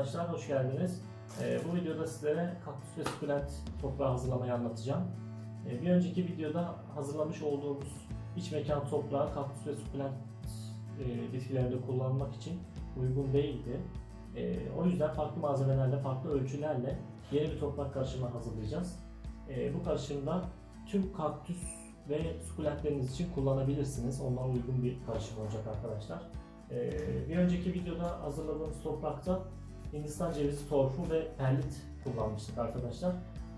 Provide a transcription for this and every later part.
arkadaşlar, hoş geldiniz. Ee, bu videoda sizlere kaktüs ve sukulent toprağı hazırlamayı anlatacağım. Ee, bir önceki videoda hazırlamış olduğumuz iç mekan toprağı kaktüs ve sukulent e, bitkilerinde kullanmak için uygun değildi. Ee, o yüzden farklı malzemelerle, farklı ölçülerle yeni bir toprak karışımı hazırlayacağız. Ee, bu karışımda tüm kaktüs ve sukulentleriniz için kullanabilirsiniz. Onlara uygun bir karışım olacak arkadaşlar. Ee, bir önceki videoda hazırladığımız toprakta Hindistan cevizi torfu ve perlit kullanmıştık arkadaşlar.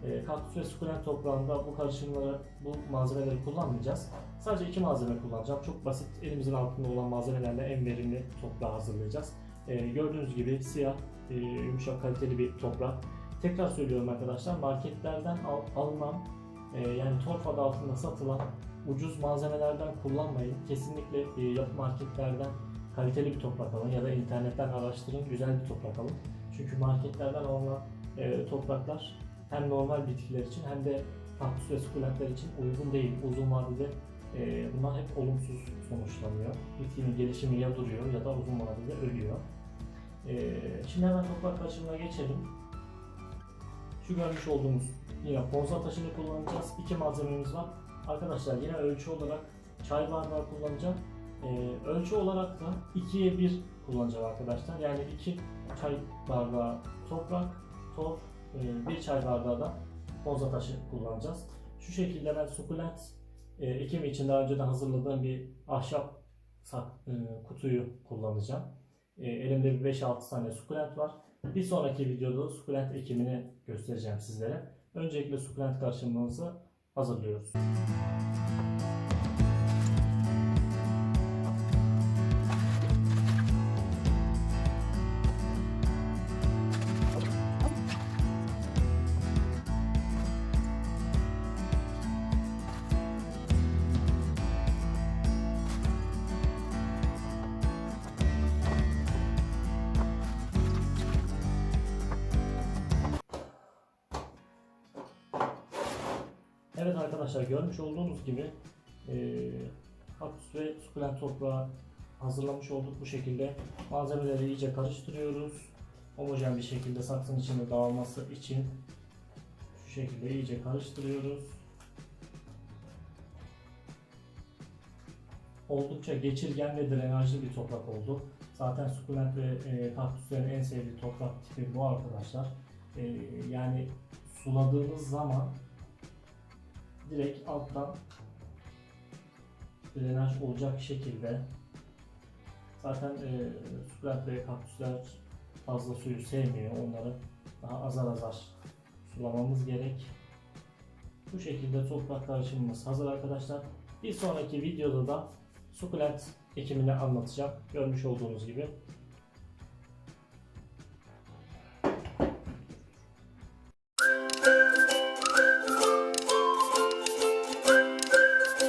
Ee, kaktüs ve sukulent toprağında bu karışımları, bu malzemeleri kullanmayacağız. Sadece iki malzeme kullanacağım. Çok basit, elimizin altında olan malzemelerle en verimli toprağı hazırlayacağız. Ee, gördüğünüz gibi siyah, e, yumuşak, kaliteli bir toprak. Tekrar söylüyorum arkadaşlar, marketlerden al, alınan, e, yani torf adı altında satılan ucuz malzemelerden kullanmayın. Kesinlikle e, marketlerden kaliteli bir toprak alın ya da internetten araştırın güzel bir toprak alın. Çünkü marketlerden alınan e, topraklar hem normal bitkiler için hem de kaktüs ve sukulentler için uygun değil. Uzun vadede e, bunlar hep olumsuz sonuçlanıyor. Bitkinin gelişimi ya duruyor ya da uzun vadede ölüyor. E, şimdi hemen toprak karışımına geçelim. Şu görmüş olduğumuz yine ponza taşını kullanacağız. İki malzememiz var. Arkadaşlar yine ölçü olarak çay bardağı kullanacağım. Ee, ölçü olarak da 2'ye 1 kullanacağım arkadaşlar. Yani 2 çay bardağı toprak, torf, 1 çay bardağı da ponza taşı kullanacağız. Şu şekilde ben sukulent e, ekimi için daha önceden hazırladığım bir ahşap e, kutuyu kullanacağım. E, elimde bir 5-6 tane sukulent var. Bir sonraki videoda sukulent ekimini göstereceğim sizlere. Öncelikle sukulent karışımımızı hazırlıyoruz. Evet arkadaşlar görmüş olduğunuz gibi e, kaktüs ve sukulent toprağı hazırlamış olduk bu şekilde. Malzemeleri iyice karıştırıyoruz. Homojen bir şekilde saksının içinde dağılması için şu şekilde iyice karıştırıyoruz. Oldukça geçirgen ve drenajlı bir toprak oldu. Zaten sukulent ve e, kaktüslerin en sevdiği toprak tipi bu arkadaşlar. E, yani suladığınız zaman direkt alttan drenaj olacak şekilde zaten e, sukulent ve kaktüsler fazla suyu sevmiyor. Onları daha azar azar sulamamız gerek. Bu şekilde toprak karışımımız hazır arkadaşlar. Bir sonraki videoda da sukulent ekimini anlatacağım. Görmüş olduğunuz gibi